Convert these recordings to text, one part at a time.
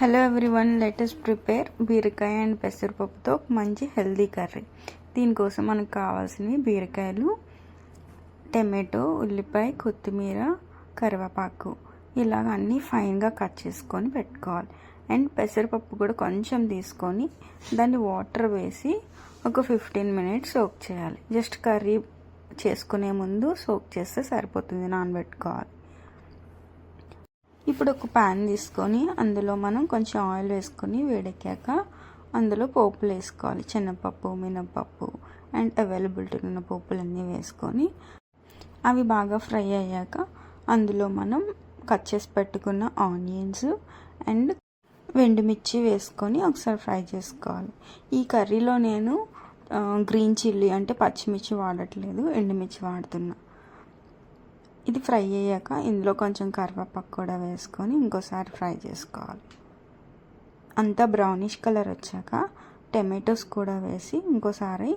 Hello everyone latest prepare బీరకాయ and పెసరపప్పుతో మంచి హెల్దీ కర్రీ దీనికోసం మనకు కావాల్సినవి బీరకాయలు టమాటో ఉల్లిపాయ కొత్తిమీర కరివేపాకు. ఇలాగ అన్నీ ఫైన్గా కట్ చేసుకొని పెట్టుకోవాలి. అండ్ పెసరపప్పు కూడా కొంచెం తీసుకొని దాన్ని వాటర్ వేసి ఒక ఫిఫ్టీన్ మినిట్స్ సోక్ చేయాలి. జస్ట్ కర్రీ చేసుకునే ముందు సోక్ చేస్తే సరిపోతుంది నానబెట్టుకోవాలి. ఇప్పుడు ఒక ప్యాన్ తీసుకొని అందులో మనం కొంచెం ఆయిల్ వేసుకొని వేడెక్కాక అందులో పోపులు వేసుకోవాలి. శనగపప్పు మినపప్పు అండ్ అవైలబిలిటీ ఉన్న పోపులన్నీ వేసుకొని అవి బాగా ఫ్రై అయ్యాక అందులో మనం కట్ చేసి పెట్టుకున్న ఆనియన్స్ అండ్ వెండిమిర్చి వేసుకొని ఒకసారి ఫ్రై చేసుకోవాలి. ఈ కర్రీలో నేను గ్రీన్ చిల్లీ అంటే పచ్చిమిర్చి వాడట్లేదు ఎండుమిర్చి వాడుతున్నా. ఇది ఫ్రై అయ్యాక ఇందులో కొంచెం కరివేపాకు కూడా వేసుకొని ఇంకోసారి ఫ్రై చేసుకోవాలి. అంతా బ్రౌనిష్ కలర్ వచ్చాక టమాటోస్ కూడా వేసి ఇంకోసారి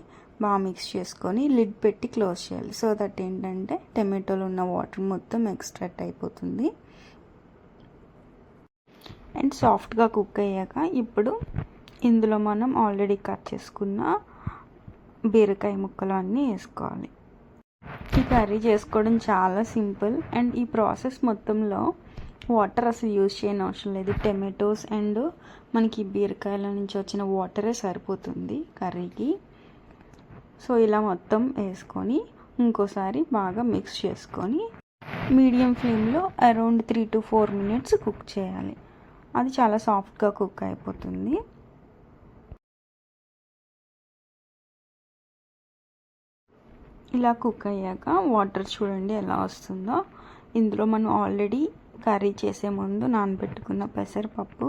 బాగా మిక్స్ చేసుకొని లిడ్ పెట్టి క్లోజ్ చేయాలి. సో దట్ ఏంటంటే టమాటోలు ఉన్న వాటర్ మొత్తం ఎక్స్ట్రాక్ట్ అయిపోతుంది. అండ్ సాఫ్ట్గా కుక్ అయ్యాక ఇప్పుడు ఇందులో మనం ఆల్రెడీ కట్ చేసుకున్న బీరకాయ ముక్కలు అన్నీ వేసుకోవాలి. కర్రీ చేసుకోవడం చాలా సింపుల్. అండ్ ఈ ప్రాసెస్ మొత్తంలో వాటర్ అసలు యూజ్ చేయని అవసరం లేదు. టమాటోస్ అండ్ మనకి బీరకాయల నుంచి వచ్చిన వాటరే సరిపోతుంది కర్రీకి. సో ఇలా మొత్తం వేసుకొని ఇంకోసారి బాగా మిక్స్ చేసుకొని మీడియం ఫ్లేమ్లో around three to four minutes cook చేయాలి. అది చాలా సాఫ్ట్గా కుక్ అయిపోతుంది. ఇలా కుక్ అయ్యాక వాటర్ చూడండి ఎలా వస్తుందో. ఇందులో మనం ఆల్రెడీ కర్రీ చేసే ముందు నానబెట్టుకున్న పెసరపప్పు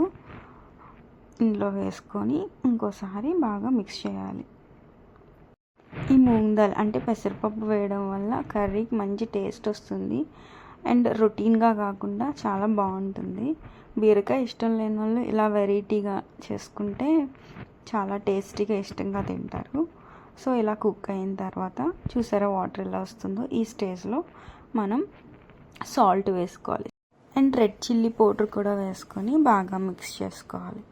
ఇందులో వేసుకొని ఇంకోసారి బాగా మిక్స్ చేయాలి. ఈ మూంగ్ దాల్ అంటే పెసరపప్పు వేయడం వల్ల కర్రీకి మంచి టేస్ట్ వస్తుంది. అండ్ రొటీన్గా కాకుండా చాలా బాగుంటుంది. బీరకాయ ఇష్టం లేని వాళ్ళు ఇలా వెరైటీగా చేసుకుంటే చాలా టేస్టీగా ఇష్టంగా తింటారు. సో ఇలా కుక్ అయిన తర్వాత చూసారా వాటర్ ఎలా వస్తుందో? ఈ స్టేజ్లో మనం సాల్ట్ వేసుకోవాలి. అండ్ రెడ్ చిల్లీ పౌడర్ కూడా వేసుకొని బాగా మిక్స్ చేసుకోవాలి.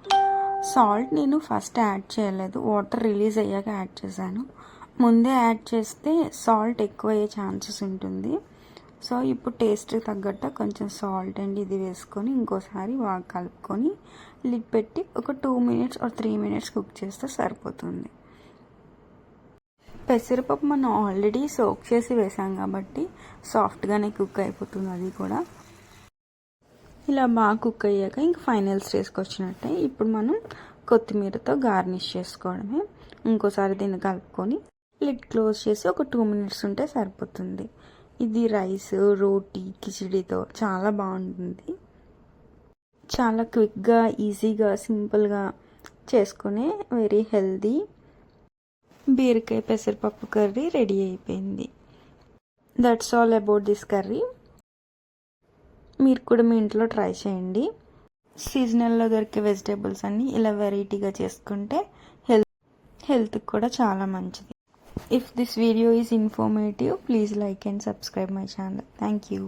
సాల్ట్ నేను ఫస్ట్ యాడ్ చేయలేదు. వాటర్ రిలీజ్ అయ్యాక యాడ్ చేశాను. ముందే యాడ్ చేస్తే సాల్ట్ ఎక్కువ అయ్యే ఛాన్సెస్ ఉంటుంది. సో ఇప్పుడు టేస్ట్ తగ్గట్టు కొంచెం సాల్ట్ అండ్ ఇది వేసుకొని ఇంకోసారి బాగా కలుపుకొని లిడ్ పెట్టి ఒక two minutes or three minutes cook చేస్తే సరిపోతుంది. పెసరపప్పు మనం ఆల్రెడీ సోక్ చేసి వేసాం కాబట్టి సాఫ్ట్గానే కుక్ అయిపోతుంది అది కూడా. ఇలా బాగా కుక్ అయ్యాక ఇంక ఫైనల్ స్టేజ్కి వచ్చినట్టే ఇప్పుడు మనం కొత్తిమీరతో గార్నిష్ చేసుకోవడమే. ఇంకోసారి దీన్ని కలుపుకొని లిడ్ క్లోజ్ చేసి ఒక టూ మినిట్స్ ఉంటే సరిపోతుంది. ఇది రైస్ రోటీ కిచిడితో చాలా బాగుంటుంది. చాలా క్విక్గా ఈజీగా సింపుల్గా చేసుకునే వెరీ హెల్దీ బీరకాయ పెసరపప్పు కర్రీ రెడీ అయిపోయింది. That's all about this curry మీరు కూడా మీ ఇంట్లో ట్రై చేయండి. సీజనల్లో దొరికే వెజిటేబుల్స్ అన్నీ ఇలా వెరైటీగా చేసుకుంటే హెల్త్ హెల్త్కి కూడా చాలా మంచిది. If this video is informative please like and subscribe my channel thank you